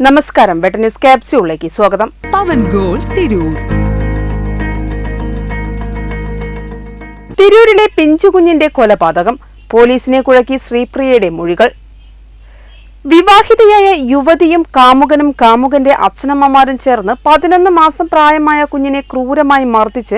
നമസ്കാരം. വെട്ട ന്യൂസ് ക്യാപ്സ്യൂളിലേക്ക് സ്വാഗതം. പവൻ ഗോൾ തിരൂർ. തിരൂരിലെ പിഞ്ചുകുഞ്ഞിന്റെ കൊലപാതകം പോലീസിനെ കുഴക്കി ശ്രീപ്രിയയുടെ മൊഴികൾ. വിവാഹിതയായ യുവതിയും കാമുകനും കാമുകന്റെ അച്ഛനമ്മമാരും ചേർന്ന് പതിനൊന്ന് മാസം പ്രായമായ കുഞ്ഞിനെ ക്രൂരമായി മർദ്ദിച്ച്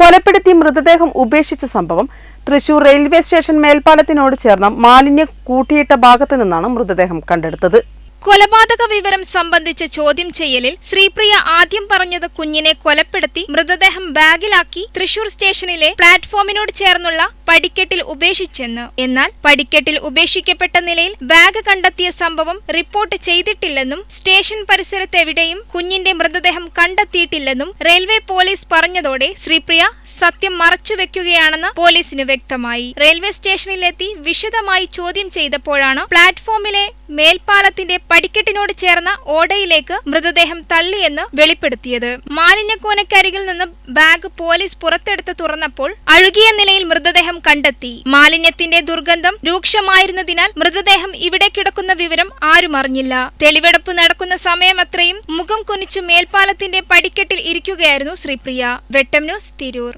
കൊലപ്പെടുത്തി മൃതദേഹം ഉപേക്ഷിച്ച സംഭവം. തൃശൂർ റെയിൽവേ സ്റ്റേഷൻ മേൽപ്പാലത്തിനോട് ചേർന്ന മാലിന്യം കൂട്ടിയിട്ട ഭാഗത്തു നിന്നാണ് മൃതദേഹം കണ്ടെടുത്തത്. കൊലപാതക വിവരം സംബന്ധിച്ച ചോദ്യം ചെയ്യലിൽ ശ്രീപ്രിയ ആദ്യം പറഞ്ഞത് കുഞ്ഞിനെ കൊലപ്പെടുത്തി മൃതദേഹം ബാഗിലാക്കി തൃശൂർ സ്റ്റേഷനിലെ പ്ലാറ്റ്ഫോമിനോട് ചേർന്നുള്ള പടിക്കെട്ടിൽ ഉപേക്ഷിച്ചെന്ന്. എന്നാൽ പടിക്കെട്ടിൽ ഉപേക്ഷിക്കപ്പെട്ട നിലയിൽ ബാഗ് കണ്ടെത്തിയ സംഭവം റിപ്പോർട്ട് ചെയ്തിട്ടില്ലെന്നും സ്റ്റേഷൻ പരിസരത്ത് എവിടെയും കുഞ്ഞിന്റെ മൃതദേഹം കണ്ടെത്തിയിട്ടില്ലെന്നും റെയിൽവേ പോലീസ് പറഞ്ഞതോടെ ശ്രീപ്രിയ സത്യം മറച്ചുവെക്കുകയാണെന്ന് പോലീസിന് വ്യക്തമായി. റെയിൽവേ സ്റ്റേഷനിലെത്തി വിശദമായി ചോദ്യം ചെയ്തപ്പോഴാണ് പ്ലാറ്റ്ഫോമിലെ മേൽപ്പാലത്തിന്റെ പടിക്കെട്ടിനോട് ചേർന്ന ഓടയിലേക്ക് മൃതദേഹം തള്ളിയെന്ന് വെളിപ്പെടുത്തിയത്. മാലിന്യക്കൂനക്കരികിൽ നിന്ന് ബാഗ് പോലീസ് പുറത്തെടുത്ത് തുറന്നപ്പോൾ അഴുകിയ നിലയിൽ മൃതദേഹം കണ്ടെത്തി. മാലിന്യത്തിന്റെ ദുർഗന്ധം രൂക്ഷമായിരുന്നതിനാൽ മൃതദേഹം ഇവിടെ കിടക്കുന്ന വിവരം ആരും അറിഞ്ഞില്ല. തെളിവെടുപ്പ് നടക്കുന്ന സമയമത്രയും മുഖം കുനിച്ചു മേൽപ്പാലത്തിന്റെ പടിക്കെട്ടിൽ ഇരിക്കുകയായിരുന്നു ശ്രീപ്രിയ. വെട്ടം ന്യൂസ് തിരൂർ.